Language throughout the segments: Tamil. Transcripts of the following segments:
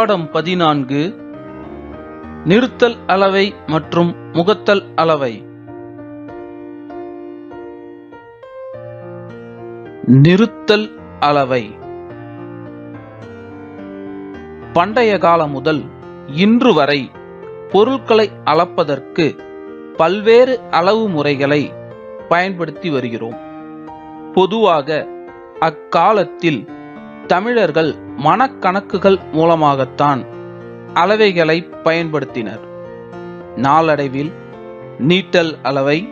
பாடம் பதினான்கு. நிறுத்தல் அளவை மற்றும் முகத்தல் அளவை. நிறுத்தல் அளவை. பண்டைய காலம் முதல் இன்று வரை பொருட்களை அளப்பதற்கு பல்வேறு அளவு முறைகளை பயன்படுத்தி வருகிறோம். பொதுவாக அக்காலத்தில் தமிழர்கள் மனக்கணக்குகள் மூலமாகத்தான் அளவைகளை பயன்படுத்தினர். நாளடைவில் நீட்டல் அளவை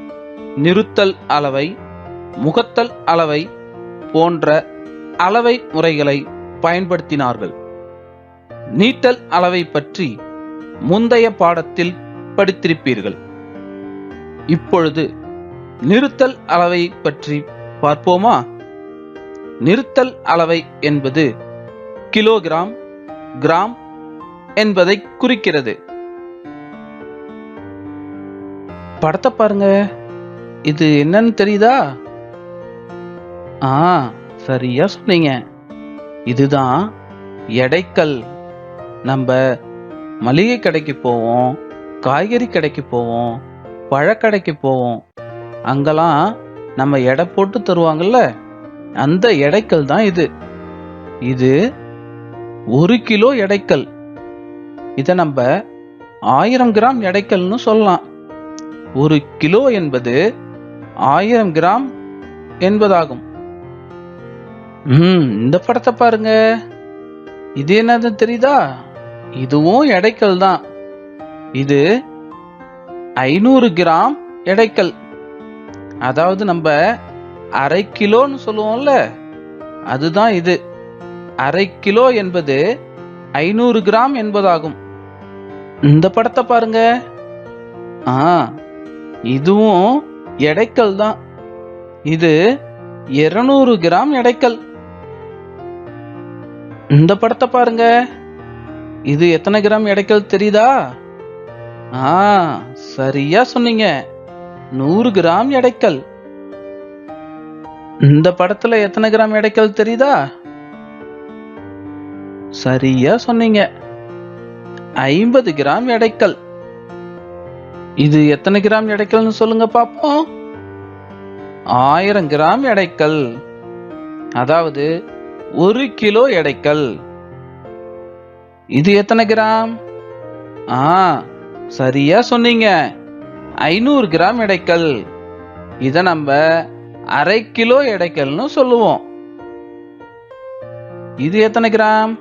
நிறுத்தல் அளவை முகத்தல் அளவை போன்ற அளவை முறைகளை பயன்படுத்தினார்கள். நீட்டல் அளவை பற்றி முந்தைய பாடத்தில் படித்திருப்பீர்கள். இப்பொழுது நிறுத்தல் அளவை பற்றி பார்ப்போமா? நிறுத்தல் அளவை என்பது கிலோகிராம் கிராம் என்பதை குறிக்கிறது. படத்தை பாருங்க. இது என்னன்னு தெரியுதா? ஆ சரியா சொன்னீங்க. இதுதான் எடைக்கல். நம்ம மளிகை கடைக்கு போவோம் காய்கறி கடைக்கு போவோம் பழக்கடைக்கு போவோம். அங்கெல்லாம் நம்ம எடை போட்டு தருவாங்கல்ல? அந்த எடைக்கல் தான் இது. இது ஒரு கிலோ எடைக்கல். இதை நம்ம ஆயிரம் கிராம் எடைக்கல்னு சொல்லலாம். ஒரு கிலோ என்பது ஆயிரம் கிராம் என்பதாகும். ம் இந்த படத்தை பாருங்க. இது என்னது தெரியுதா? இதுவும் எடைக்கல் தான். இது ஐநூறு கிராம் எடைக்கல். அதாவது நம்ம அரை கிலோன்னு சொல்லுவோம்ல அதுதான் இது. அரை கிலோ என்பது ஐநூறு கிராம் என்பதாகும். இந்த படத்தை பாருங்க. ஆ இதுவும் எடைக்கல் தான். இது 200 கிராம் எடைக்கல். இந்த படத்தை பாருங்க. இது எத்தனை கிராம் எடைக்கல் தெரியுதா? ஆ சரியா சொன்னீங்க. நூறு கிராம் எடைக்கல். இந்த படத்துல எத்தனை கிராம் எடைக்கல் தெரியுதா? சரியா சொன்னீங்க. ஐம்பது கிராம் எடைக்கல் இது எத்தனை கிராம் எடைக்கல்னு சொல்லுங்க பாப்போம். ஆயிரம் கிராம் எடைக்கல் அதாவது ஒரு கிலோ எடைக்கல் இது எத்தனை கிராம்? ஆ சரியா சொன்னீங்க. ஐநூறு கிராம் எடைக்கல் இதை நம்ம அரை கிலோ எடைக்கல்னு சொல்லுவோம். இது எத்தனை கிராம்?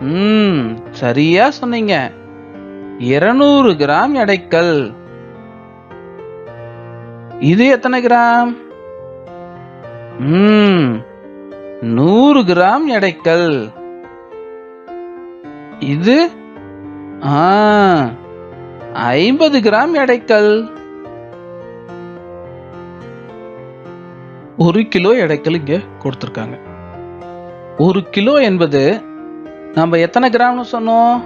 ம் சரியா சொன்னீங்க. இருநூறு கிராம் எடைக்கல் இது எத்தனை கிராம்? ம் நூறு கிராம் எடைக்கல் இது ஆ ஐம்பது கிராம் எடைக்கல் ஒரு கிலோ எடைக்கல் இங்க கொடுத்துருக்காங்க. ஒரு கிலோ என்பது நம்ம எத்தனை கிராம்னு சொன்னோம்?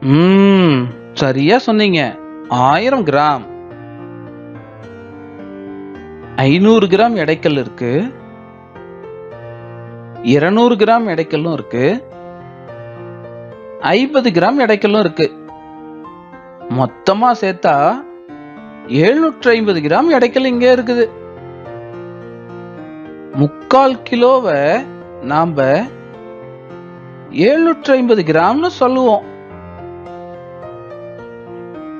ம் சரியா சொன்னீங்க. ஆயிரம் கிராம். ஐநூறு கிராம் எடைக்கல் இருக்கு. இருநூறு கிராம் எடைக்கல்லும் இருக்கு. ஐம்பது கிராம் எடைக்கல்லும் இருக்கு. மொத்தமா சேர்த்தா எழுநூற்றி ஐம்பது கிராம் எடைக்கல் இங்கே இருக்குது. முக்கால் கிலோவை நாம எழுநூற்றி ஐம்பது கிராம்னு சொல்லுவோம்.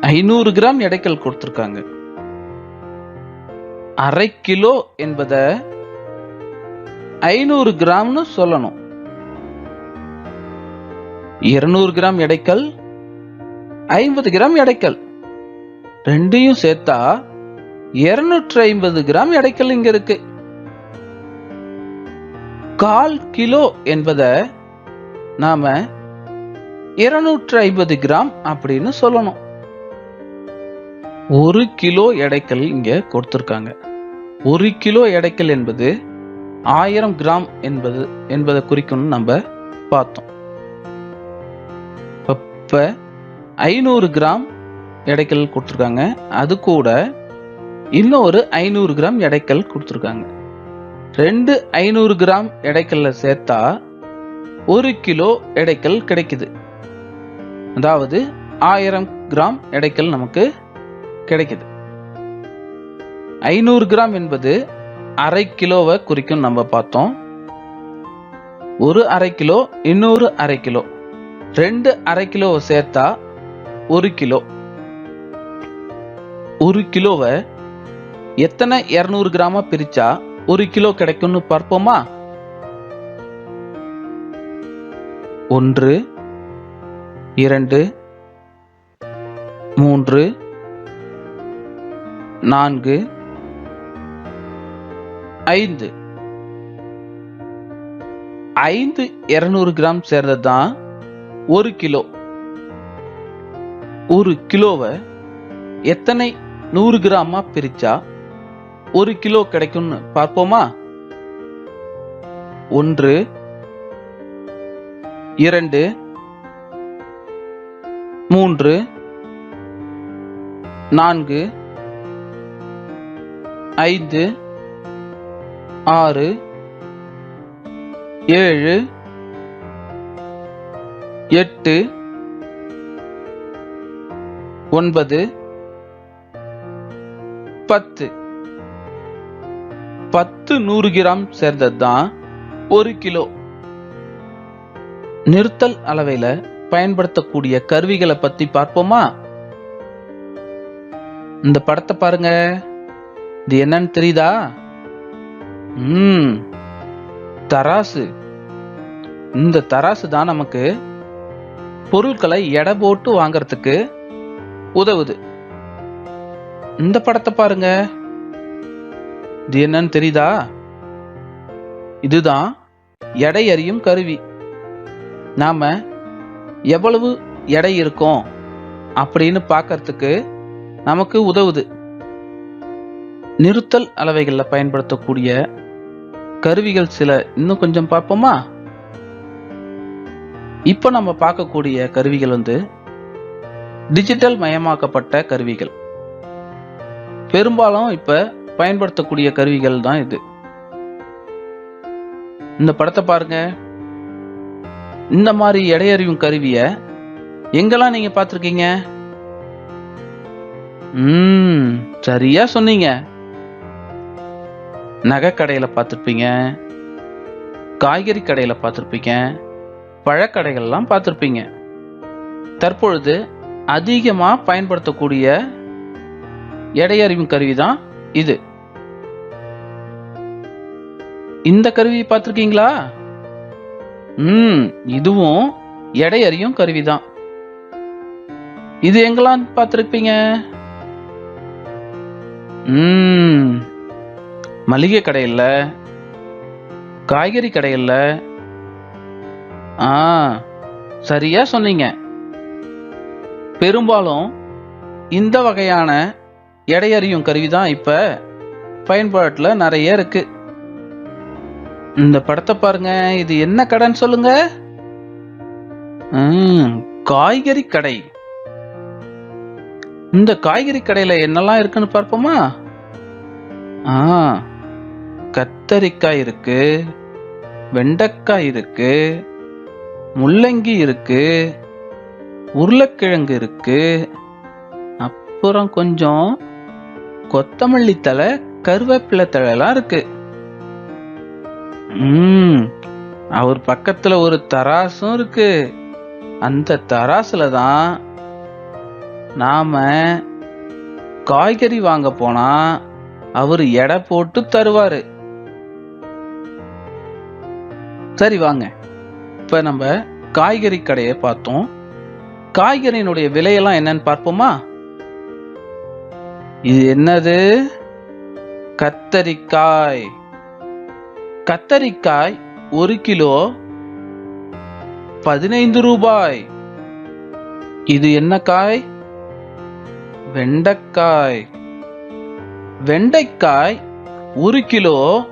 ஐநூறு கிராம் எடைக்கல் கொடுத்துருக்காங்க. அரை கிலோ என்பத ஐநூறு கிராம்னு சொல்லணும். இருநூறு கிராம் எடைக்கல் ஐம்பது கிராம் எடைக்கல். ரெண்டையும் சேர்த்தா இருநூற்றி ஐம்பது கிராம் எடைக்கல் இங்க இருக்கு. கால் கிலோ என்பதை நாம் இருநூற்றி ஐம்பது கிராம் அப்படின்னு சொல்லணும். ஒரு கிலோ எடைக்கல் இங்கே கொடுத்துருக்காங்க. ஒரு கிலோ எடைக்கல் என்பது ஆயிரம் கிராம் என்பது என்பதை குறிக்கணும்னு நம்ம பார்த்தோம். இப்போ ஐநூறு கிராம் எடைக்கல் கொடுத்துருக்காங்க. அது கூட இன்னும் ஒரு ஐநூறு கிராம் எடைக்கல் கொடுத்துருக்காங்க. ரெண்டு ஐநூறு கிராம் எடைக்கல்ல சேர்த்தா ஒரு கிலோ எடைக்கல் கிடைக்குது. அதாவது ஆயிரம் கிராம் எடைக்கல் நமக்கு கிடைக்குது. ஐநூறு கிராம் என்பது அரை கிலோவை குறிக்கும் நம்ம பார்த்தோம். ஒரு அரை கிலோ இன்னொரு அரை கிலோ. ரெண்டு அரை கிலோவை சேர்த்தா ஒரு கிலோ. ஒரு கிலோவை எத்தனை இரநூறு கிராமா பிரிச்சா ஒரு கிலோ கிடைக்கும்னு பார்ப்போமா? ஒன்று இரண்டு மூன்று நான்கு ஐந்து. ஐந்து இருநூறு கிராம் சேர்ந்தது தான் ஒரு கிலோ. ஒரு கிலோவை எத்தனை நூறு கிராமா பிரிச்சா? ஒரு கிலோ கிடைக்கும்னு பார்ப்போமா? ஒன்று இரண்டு மூன்று நான்கு ஐந்து ஆறு ஏழு எட்டு ஒன்பது பத்து. பத்து நூறு கிராம் சேர்ந்தது தான் ஒரு கிலோ. நிறுத்தல் அளவையில பயன்படுத்தக்கூடிய கருவிகளை பத்தி பார்ப்போமா? இந்த படத்தை பாருங்க. இது என்னன்னு தெரியுதா? ம் தராசு. இந்த தராசு தான் நமக்கு பொருட்களை எடை போட்டு வாங்கறதுக்கு உதவுது. இந்த படத்தை பாருங்க. இது என்னன்னு தெரியுதா? இதுதான் எடை அறியும் கருவி. நாம எவ்வளவு எடை இருக்கோம் அப்படின்னு பார்க்கறதுக்கு நமக்கு உதவுது. நிறுத்தல் அளவைகளில் பயன்படுத்தக்கூடிய கருவிகள் சில இன்னும் கொஞ்சம் பார்ப்போமா? இப்போ நம்ம பார்க்கக்கூடிய கருவிகள் வந்து டிஜிட்டல் மயமாக்கப்பட்ட கருவிகள். பெரும்பாலும் இப்ப பயன்படுத்தக்கூடிய கருவிகள் தான் இது. இந்த படத்தை பாருங்க. இந்த மாதிரி எடையறியும் கருவிய எங்கெல்லாம் நீங்க பார்த்துருக்கீங்க? ம் சரியா சொன்னீங்க. நகை கடையில பார்த்துருப்பீங்க. காய்கறி கடையில பார்த்துருப்பீங்க. பழக்கடைகள்லாம் பார்த்திருப்பீங்க. தற்பொழுது அதிகமா பயன்படுத்தக்கூடிய எடையறிவும் கருவி தான் இது. இந்த கருவி பார்த்திருக்கீங்களா? ம் இதுவும் எடை அறியும் கருவிதான். இது எங்கெல்லாம் பார்த்திருப்பீங்க? ம் மளிகை கடையில் காய்கறி கடையில் ஆ சரியா சொன்னீங்க. பெரும்பாலும் இந்த வகையான எடையறியும் கருவி தான் இப்போ பயன்பாட்டில் நிறைய இருக்கு. இந்த படத்தை பாருங்க இது என்ன கடைன்னு சொல்லுங்க. காய்கறி கடை. இந்த காய்கறி கடையில என்னெல்லாம் இருக்குன்னு பார்ப்போமா? ஆ கத்தரிக்காய் இருக்கு வெண்டைக்காய் இருக்கு முள்ளங்கி இருக்கு உருளைக்கிழங்கு இருக்கு அப்புறம் கொஞ்சம் கொத்தமல்லி தழை கருவேப்பிலை தழைலாம் இருக்கு. ம். அவர் பக்கத்துல ஒரு தராசும் இருக்கு. அந்த தராசுல தான் நாம காய்கறி வாங்க போனா அவர் எடை போட்டு தருவாரு. சரி வாங்க. இப்ப நம்ம காய்கறி கடையை பார்த்தோம். காய்கறியினுடைய விலையெல்லாம் என்னன்னு பார்ப்போமா? இது என்னது? கத்தரிக்காய். கத்தரிக்காய் ஒரு கிலோ பதினைந்து ரூபாய். இது என்ன காய்? வெண்டைக்காய். வெண்டைக்காய் ஒரு கிலோ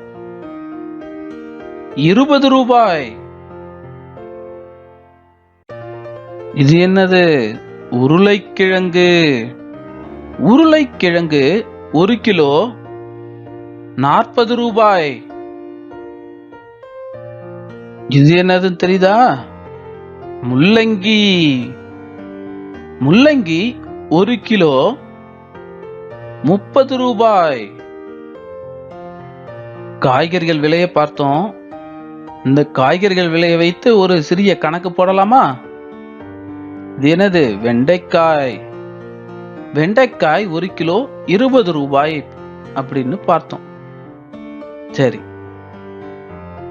இருபது ரூபாய். இது என்னது? உருளைக்கிழங்கு. உருளைக்கிழங்கு ஒரு கிலோ நாற்பது ரூபாய். இது என்னதுன்னு தெரியுதா? முள்ளங்கி. முள்ளங்கி ஒரு கிலோ முப்பது ரூபாய். காய்கறிகள் விலையை பார்த்தோம். இந்த காய்கறிகள் விலையை வைத்து ஒரு சிறிய கணக்கு போடலாமா? இது என்னது? வெண்டைக்காய். வெண்டைக்காய் ஒரு கிலோ இருபது ரூபாய் அப்படின்னு பார்த்தோம். சரி.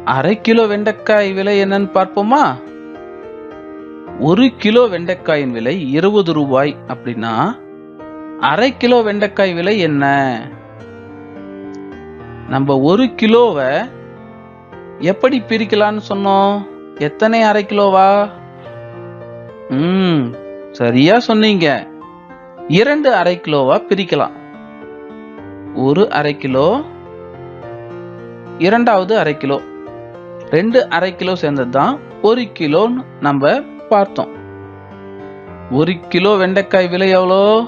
அரை கிலோ வெண்டைக்காய் விலை என்னன்னு பார்ப்போமா? ஒரு கிலோ வெண்டைக்காயின் விலை இருபது ரூபாய் அப்படின்னா அரை கிலோ வெண்டைக்காய் விலை என்ன? நம்ம ஒரு கிலோவை எப்படி பிரிக்கலாம்னு சொன்னோம்? எத்தனை அரை கிலோவா? ம் சரியா சொன்னீங்க. இரண்டு அரை கிலோவா பிரிக்கலாம். ஒரு அரை கிலோ இரண்டாவது அரை கிலோ. ரெண்டு அரை கிலோ சேர்ந்தது தான் ஒரு கிலோன்னு நம்ம பார்த்தோம். ஒரு கிலோ வெண்டைக்காய் விலை எவ்வளோ?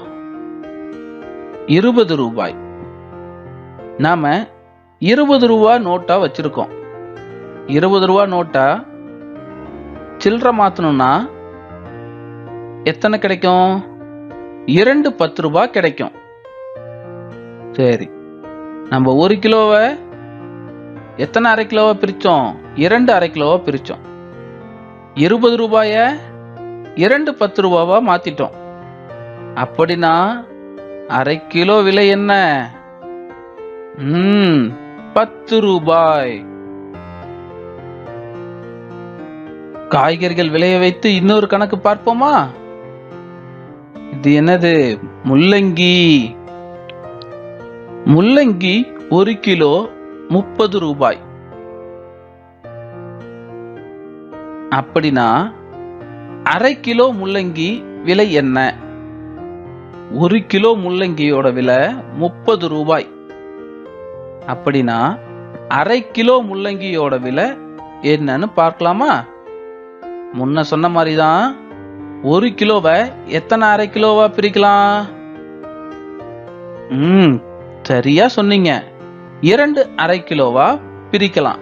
இருபது ரூபாய். நாம இருபது ரூபா நோட்டா வச்சிருக்கோம். இருபது ரூபா நோட்டா சில்லற மாத்தணும்னா எத்தனை கிடைக்கும்? இரண்டு பத்து ரூபாய் கிடைக்கும். சரி. நம்ம ஒரு கிலோவை எத்தனை அரை கிலோவை பிரித்தோம்? இரண்டு அரை கிலோவை பிரித்தோம். இருபது ரூபாய இரண்டு பத்து ரூபாவா மாற்றிட்டோம் அப்படின்னா அரை கிலோ விலை என்ன? ம் பத்து ரூபாய். காய்கறிகள் விலையை வைத்து இன்னொரு கணக்கு பார்ப்போமா? இது என்னது? முள்ளங்கி. முள்ளங்கி ஒரு கிலோ முப்பது ரூபாய். அப்படின்னா அரை கிலோ முள்ளங்கி விலை என்ன? ஒரு கிலோ முள்ளங்கியோட விலை முப்பது ரூபாய். அப்படின்னா அரை கிலோ முள்ளங்கியோட விலை என்னன்னு பார்க்கலாமா? முன்ன சொன்ன மாதிரி தான் ஒரு கிலோவை எத்தனை அரை கிலோவா பிரிக்கலாம்? ம் சரியா சொன்னீங்க. இரண்டு அரை கிலோவா பிரிக்கலாம்.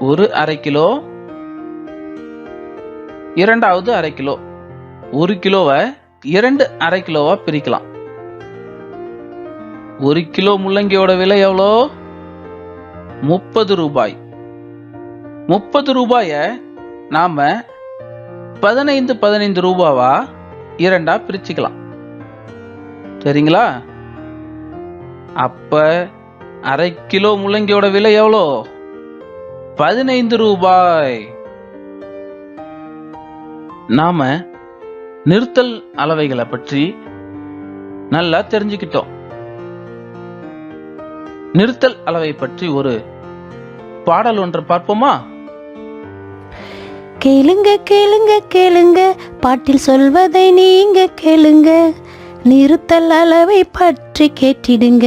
ஒரு அரை கிலோ. இரண்டாவது அரை கிலோ. ஒரு கிலோவை இரண்டு அரை கிலோவா பிரிக்கலாம். ஒரு கிலோ முள்ளங்கியோட விலை எவ்வளோ? முப்பது ரூபாய். முப்பது ரூபாய நாம பதினைந்து பதினைந்து ரூபாவா? இரண்டா பிரிச்சுக்கலாம். சரிங்களா? அப்ப அரை கிலோ முள்ளங்கியோட விலை எவ்வளோ? பதினைந்து ரூபாய். நாம நிறுத்தல் அளவைகளை பற்றி நல்லா தெரிஞ்சுக்கிட்டோம். நிறுத்தல் அளவை பற்றி ஒரு பாடல் ஒன்று பார்ப்போமா? கேளுங்க கேளுங்க கேளுங்க. பாட்டில் சொல்வதை நீங்க கேளுங்க. நிறுத்தல் அளவை பற்றி கேட்டிடுங்க.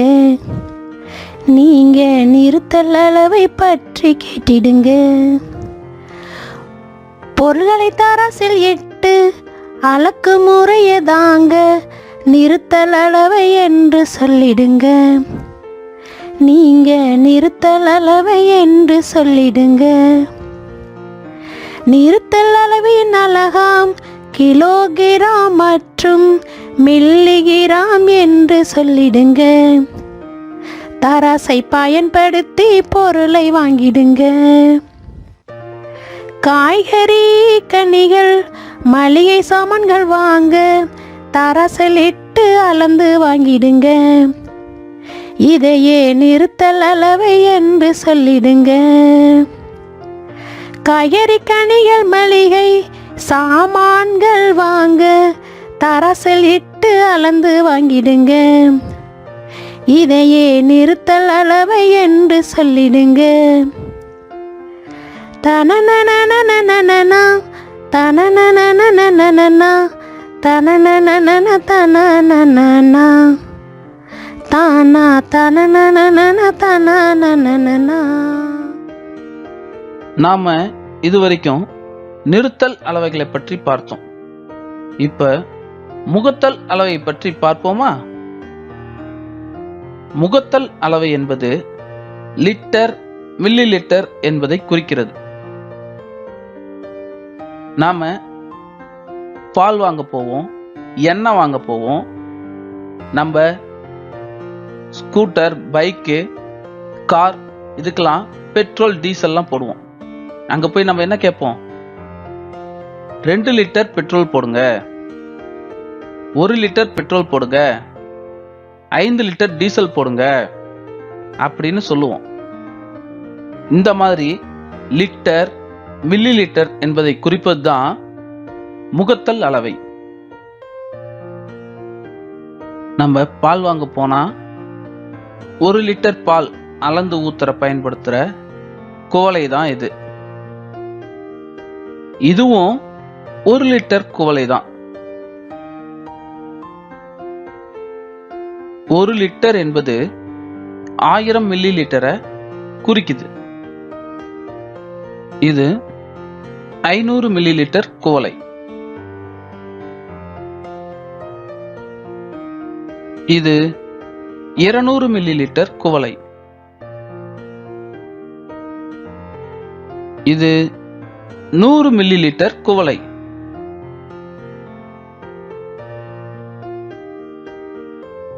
நீங்க நிறுத்தல் அளவை பற்றி கேட்டிடுங்க. பொருள்களை தராசில் எட்டு அளக்கு முறையதாங்க நிறுத்தல் அளவை என்று சொல்லிடுங்க. நீங்க நிறுத்தல் அளவை என்று சொல்லிடுங்க. நிறுத்தல் அளவின் அழகாம். கிலோகிராம் மற்றும் மில்லிகிராம் என்று சொல்லிடுங்க. தராசை பயன்படுத்தி பொருளை வாங்கிடுங்க. காய்கறி கனிகள் மளிகை சாமான்கள் வாங்க தராசில் இட்டு அளந்து வாங்கிடுங்க. இதையே நிறுத்தல் அளவை என்று சொல்லிடுங்க. காய்கறி கனிகள் மளிகை சாமான்கள் வாங்க தரசல் இட்டு அளந்து வாங்கிடுங்க. இதையே நிறுத்தல் அளவை என்று சொல்லிடுங்க. தனநனநனநனனா தனநனநனநனனா தனநனநன தனநனனா தானா தனநனநன தனநனனா நாம இதுவரைக்கும் நிறுத்தல் அளவைகளை பற்றி பார்த்தோம். இப்ப முகத்தல் அளவை பற்றி பார்ப்போமா? முகத்தல் அளவை என்பது லிட்டர் மில்லி லிட்டர் என்பதை குறிக்கிறது. நாம பால் வாங்க போவோம் எண்ணெய் வாங்க போவோம். நம்ம ஸ்கூட்டர் பைக்கு கார் இதுக்கெல்லாம் பெட்ரோல் டீசல்லாம் போடுவோம். அங்கே போய் நம்ம என்ன கேட்போம்? ரெண்டு லிட்டர் பெட்ரோல் போடுங்க. ஒரு லிட்டர் பெட்ரோல் போடுங்க. ஐந்து லிட்டர் டீசல் போடுங்க. அப்படின்னு சொல்லுவோம். இந்த மாதிரி லிட்டர் மில்லி லிட்டர் என்பதை குறிப்பது தான் முகத்தல் அளவை. நம்ம பால் வாங்க போனா ஒரு லிட்டர் பால் அளந்து ஊத்துற பயன்படுத்துகிற குவளை தான் இது. இதுவும் ஒரு லிட்டர் குவளை தான் ஒரு லிட்டர் என்பது ஆயிரம் மில்லி லிட்டரை குறிக்குது. இது ஐநூறு மில்லி லிட்டர் குவளை. இது இருநூறு மில்லி லிட்டர் குவளை. இது நூறு மில்லி லிட்டர் குவளை.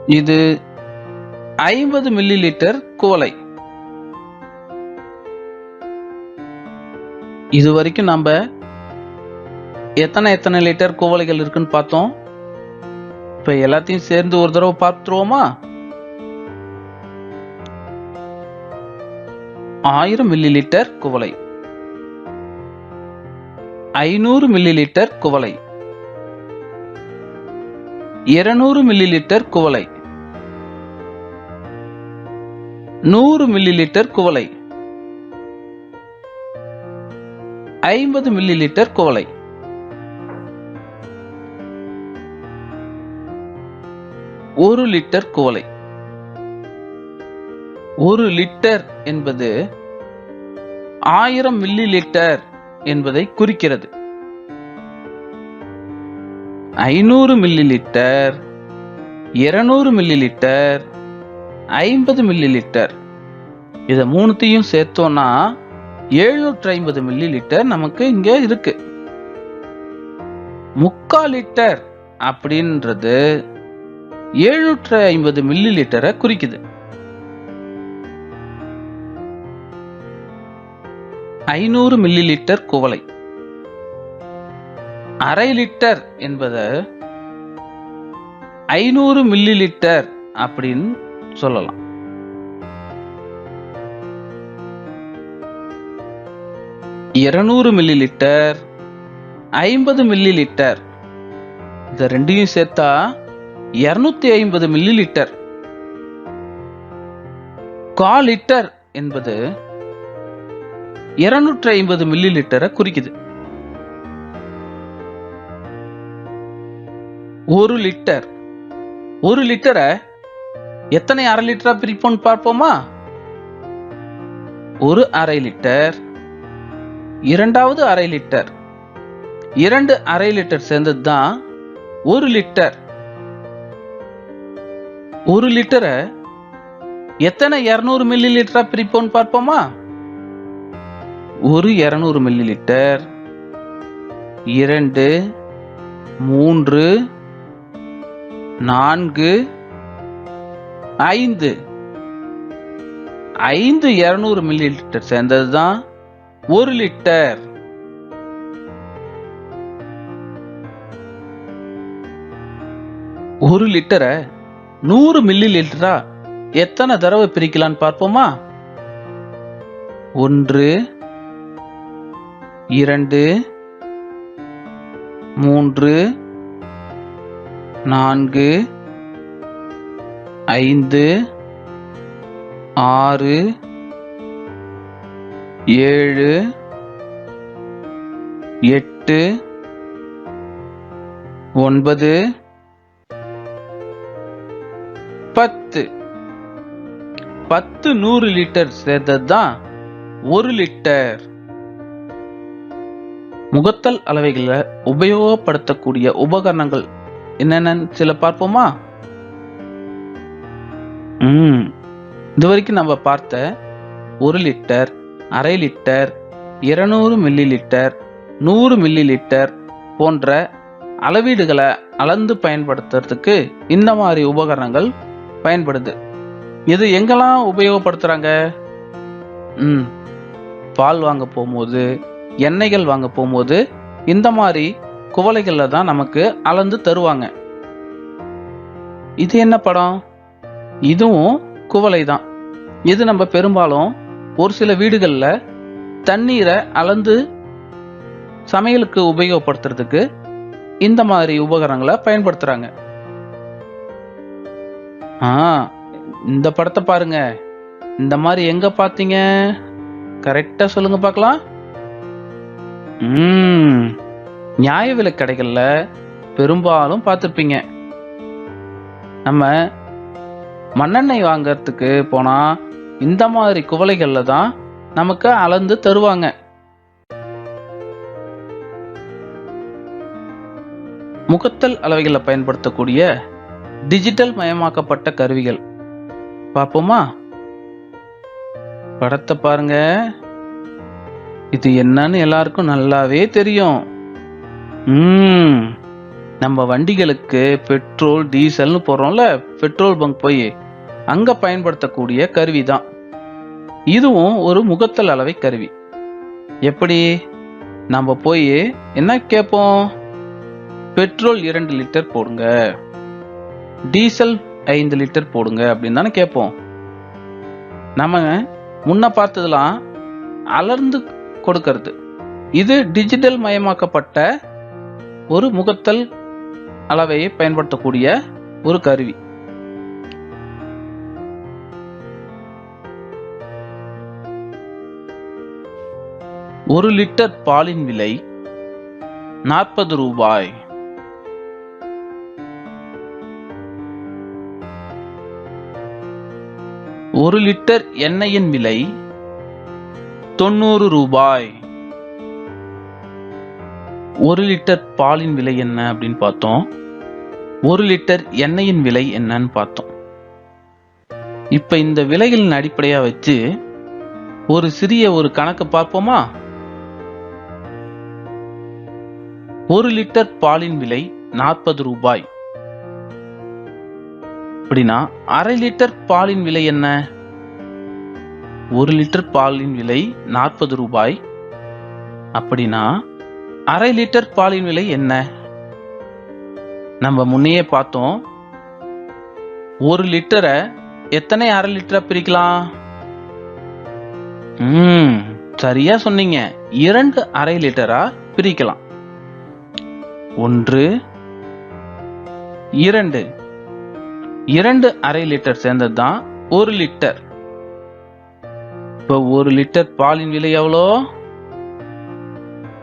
இது ஐம்பது மில்லி லிட்டர் குவளை. இது வரைக்கும் நம்ம எத்தனை எத்தனை லிட்டர் குவளைகள் இருக்குன்னு பார்த்தோம். இப்ப எல்லாத்தையும் சேர்ந்து ஒரு தடவை பார்த்துருவோமா? ஆயிரம் மில்லி லிட்டர் குவளை. ஐநூறு மில்லி லிட்டர் குவளை. இருநூறு மில்லி லிட்டர் குவளை. நூறு மில்லி லிட்டர் குவளை. ஐம்பது மில்லி லிட்டர் குவளை. ஒரு லிட்டர் குவளை. ஒரு லிட்டர் என்பது ஆயிரம் மில்லி லிட்டர் என்பதை குறிக்கிறது. ஐநூறு மில்லி லிட்டர் இருநூறு மில்லி லிட்டர் ஐம்பது மில்லி லிட்டர் இதை மூணுத்தையும் சேர்த்தோம்னா எழுநூற்றி ஐம்பது மில்லி லிட்டர் நமக்கு இங்கே இருக்கு. முக்கால் லிட்டர் அப்படின்றது எழுநூற்றி ஐம்பது மில்லி லிட்டரை குறிக்குது. ஐநூறு மில்லி லிட்டர் குவளை. அரை லிட்டர் என்பது ஐநூறு மில்லி லிட்டர் அப்படின்னு சொல்லலாம். இருநூறு மில்லி லிட்டர் ஐம்பது மில்லி லிட்டர் இந்த ரெண்டையும் சேர்த்தா இருநூத்தி ஐம்பது மில்லி லிட்டர் கால் லிட்டர் என்பது இருநூற்றி ஐம்பது மில்லி லிட்டரை குறிக்குது. ஒரு லிட்டர் ஒரு லிட்டரை எத்தனை அரை லிட்டரா பிரிப்போம் பார்ப்போமா? ஒரு அரை லிட்டர் இரண்டாவது அரை லிட்டர் இரண்டு அரை லிட்டர் சேர்ந்தது தான் ஒரு லிட்டர் ஒரு லிட்டரை எத்தனை இருநூறு மில்லி லிட்டரா பிரிப்போம் பார்ப்போமா? ஒரு இரநூறு மில்லி லிட்டர் இரண்டு மூன்று நான்கு ஐந்து. ஐந்து இரநூறு மில்லி லிட்டர் சேர்ந்தது தான் ஒரு லிட்டர் ஒரு லிட்டரை நூறு மில்லி லிட்டரா எத்தனை தடவை பிரிக்கலாம்னு பார்ப்போமா? ஒன்று இரண்டு மூன்று நான்கு ஐந்து ஆறு ஏழு எட்டு ஒன்பது பத்து. பத்து நூறு லிட்டர் சேர்த்தது தான் ஒரு லிட்டர் முகத்தல் அளவைகளை உபயோகப்படுத்தக்கூடிய உபகரணங்கள் என்னென்னு சில பார்ப்போமா? ம். இது வரைக்கும் நம்ம பார்த்த ஒரு லிட்டர் அரை லிட்டர் இருநூறு மில்லி லிட்டர் நூறு மில்லி லிட்டர் போன்ற அளவீடுகளை அளந்து பயன்படுத்துறதுக்கு இந்த மாதிரி உபகரணங்கள் பயன்படுது. இது எங்கெல்லாம் உபயோகப்படுத்துகிறாங்க ம். பால் வாங்க போகும்போது எண்ணெய்கள் வாங்க போகும்போது இந்த மாதிரி குவளைகளில் தான் நமக்கு அளந்து தருவாங்க. இது என்ன படம்? இதுவும் குவளை தான் இது நம்ம பெரும்பாலும் ஒரு சில வீடுகளில் தண்ணீரை அளந்து சமையலுக்கு உபயோகப்படுத்துறதுக்கு இந்த மாதிரி உபகரணங்களை பயன்படுத்துகிறாங்க ஆ இந்த படத்தை பாருங்க. இந்த மாதிரி எங்க பார்த்தீங்க? கரெக்டாக சொல்லுங்க பார்க்கலாம். நியாய விலை கடைகளில் பெரும்பாலும் பார்த்துருப்பீங்க. நம்ம மண்ணெண்ணெய் வாங்கிறதுக்கு போனால் இந்த மாதிரி குவளைகளில் தான் நமக்கு அளந்து தருவாங்க. முகத்தல் அளவைகளை பயன்படுத்தக்கூடிய டிஜிட்டல் மயமாக்கப்பட்ட கருவிகள். பார்ப்போமா? படத்தை பாருங்க. இது என்னன்னு எல்லாருக்கும் நல்லாவே தெரியும். ம். நம்ம வண்டிகளுக்கு பெட்ரோல் டீசல்னு போகிறோம்ல பெட்ரோல் பங்க் போய் அங்க பயன்படுத்தக்கூடிய கருவி தான். இதுவும் ஒரு முகத்தல் அளவை கருவி. எப்படி? நம்ம போய் என்ன கேட்போம் பெட்ரோல் இரண்டு லிட்டர் போடுங்க. டீசல் ஐந்து லிட்டர் போடுங்க அப்படின்னு தானே கேட்போம் நம்ம முன்ன பார்த்ததுலாம் அலர்ந்து கொடுக்கறது. இது டிஜிட்டல் மயமாக்கப்பட்ட ஒரு முகத்தல் அளவையை பயன்படுத்தக்கூடிய ஒரு கருவி. ஒரு லிட்டர் பாலின் விலை நாற்பது ரூபாய். ஒரு லிட்டர் எண்ணெயின் விலை தொண்ணூறு ரூபாய். ஒரு லிட்டர் பாலின் விலை என்ன அப்படின்னு பார்த்தோம். ஒரு லிட்டர் எண்ணெயின் விலை என்னன்னு பார்த்தோம். இப்ப இந்த விலைகளின் அடிப்படையா வச்சு ஒரு சிறிய ஒரு கணக்கு பார்ப்போமா? ஒரு லிட்டர் பாலின் விலை நாற்பது ரூபாய். அப்படின்னா அரை லிட்டர் பாலின் விலை என்ன? ஒரு லிட்டர் பாலின் விலை நாற்பது ரூபாய். அப்படின்னா அரை லிட்டர் பாலின் விலை என்ன? நம்ம முன்னையே பார்த்தோம். ஒரு லிட்டரை எத்தனை அரை லிட்டரா பிரிக்கலாம்? ம் சரியா சொன்னீங்க. இரண்டு அரை லிட்டரா பிரிக்கலாம். ஒன்று இரண்டு. இரண்டு அரை லிட்டர் சேர்ந்தது தான் ஒரு லிட்டர். இப்போ ஒரு லிட்டர் பாலின் விலை எவ்வளோ?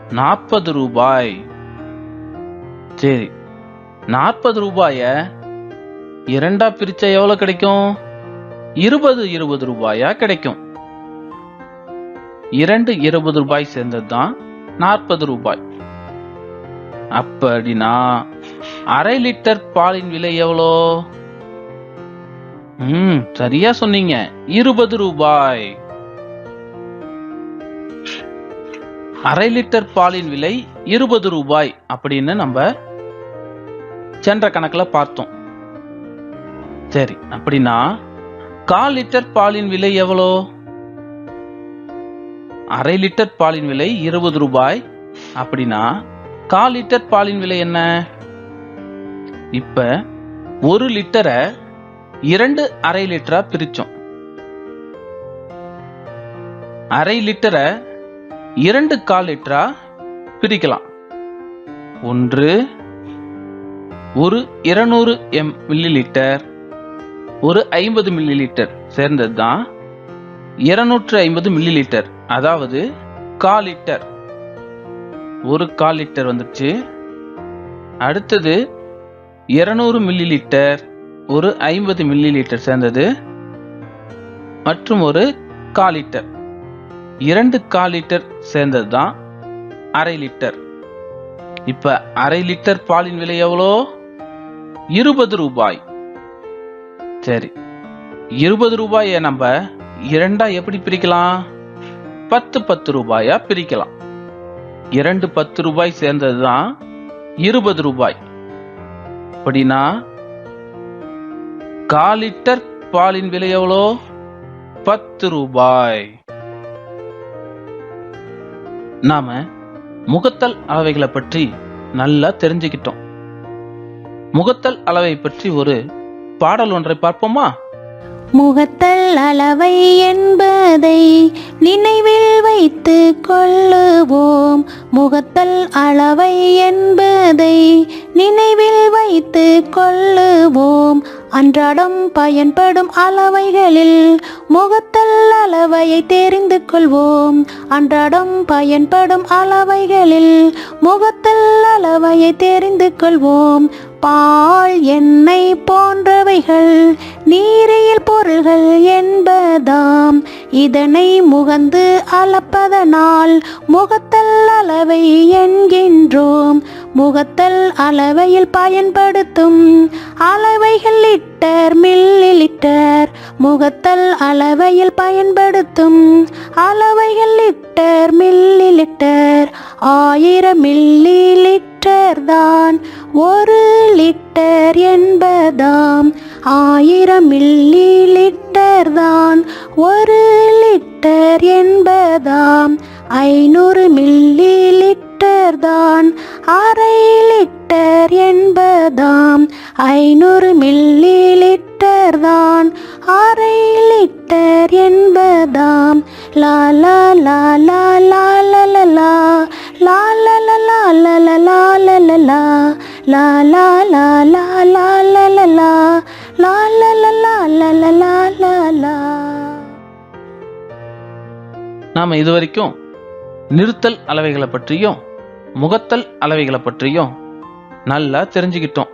நாற்பது ரூபாய். சரி நாற்பது ரூபாய இரண்டா பிரிச்சா எவ்வளவு கிடைக்கும்? இருபது இருபது ரூபாயா கிடைக்கும். இரண்டு இருபது ரூபாய் சேர்ந்தது தான் நாற்பது ரூபாய். அப்படின்னா அரை லிட்டர் பாலின் விலை எவ்வளோ? ம் சரியா சொன்னீங்க. இருபது ரூபாய். அரை லிட்டர் பாலின் விலை இருபது ரூபாய் அப்படின்னு நம்ம சென்ற கணக்கில் பார்த்தோம். சரி அப்படின்னா கால் லிட்டர் பாலின் விலை எவ்வளோ? அரை லிட்டர் பாலின் விலை இருபது ரூபாய். அப்படின்னா கால் லிட்டர் பாலின் விலை என்ன? இப்ப ஒரு லிட்டரை இரண்டு அரை லிட்டரா பிரிச்சோம். அரை லிட்டரை இரண்டு கால் லிட்டரா பிரிக்கலாம். ஒன்று ஒரு இருநூறு எம் மில்லி லிட்டர் ஒரு ஐம்பது மில்லி லிட்டர் சேர்ந்தது தான் இருநூற்று ஐம்பது மில்லி லிட்டர் அதாவது கால் லிட்டர். ஒரு கால் லிட்டர் வந்துடுச்சு. அடுத்தது இருநூறு மில்லி லிட்டர் ஒரு ஐம்பது மில்லி லிட்டர் சேர்ந்தது. மற்றும் ஒரு கால் லிட்டர். இரண்டு கால் லிட்டர் சேர்ந்தது தான் அரை லிட்டர் இப்ப அரை லிட்டர் பாலின் விலை எவ்வளோ? இருபது ரூபாய். சரி இருபது ரூபாயை நம்ம இரண்டா எப்படி பிரிக்கலாம்? பத்து பத்து ரூபாயா பிரிக்கலாம். இரண்டு பத்து ரூபாய் சேர்ந்தது தான் இருபது ரூபாய். அப்படின்னா கால் லிட்டர் பாலின் விலை எவ்வளோ? பத்து ரூபாய். நாம முகத்தல் அளவைகளை பற்றி நல்லா தெரிஞ்சுக்கிட்டோம். முகத்தல் அளவை பற்றி ஒரு பாடல் ஒன்றை பார்ப்போமா? முகத்தல் அளவை என்பதை நினைவில் வைத்து கொள்ளுவோம். முகத்தல் அளவை என்பதை நினைவில் வைத்து கொள்ளுவோம். அன்றாடம் பயன்படும் அளவைகளில் முகத்தல் அளவையை தெரிந்து கொள்வோம். அன்றாடம் பயன்படும் அளவைகளில் முகத்தல் அளவையை தெரிந்து கொள்வோம். பால் எண்ணெய் போன்றவைகள் நீரியல் பொருள்கள் என்பதாம். இதனை முகந்து அளப்பதனால் முகத்தல் அளவை என்கின்றோம். முகத்தல் அளவையில் பயன்படுத்தும் அளவைகள் லிட்டர் மில்லி லிட்டர் முகத்தல் அளவையில் பயன்படுத்தும் அளவைகள் லிட்டர் மில்லி லிட்டர் ஆயிரம் மில்லி லிட்டர் லிட்டர் தான் ஒரு லிட்டர் என்பதாம். ஆயிரம் மில்லி லிட்டர் தான் ஒரு லிட்டர் என்பதாம். ஐநூறு மில்லி லிட்டர் தான் அரை லிட்டர் என்பதாம். ஐநூறு மில்லி லிட்டர் தான் அரை லிட்டர் பக்தர் என்பதாம் லாலா லாலா லாலலலா லாலலலா லாலா லாலா லாலலலா லாலலலா லலலலா நாம் இதுவரைக்கும் நிறுத்தல் அளவைகளை பற்றியும் முகத்தல் அளவைகளை பற்றியும் நல்லா தெரிஞ்சுக்கிட்டோம்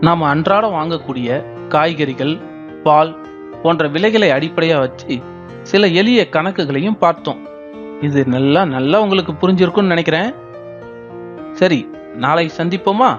நாம் அன்றாடம் வாங்கக்கூடிய காய்கறிகள் பால் போன்ற விலைகளை அடிப்படையா வச்சு சில எளிய கணக்குகளையும் பார்த்தோம். இது நல்லா நல்லா உங்களுக்கு புரிஞ்சிருக்கும்னு நினைக்கிறேன். சரி நாளை சந்திப்போமா?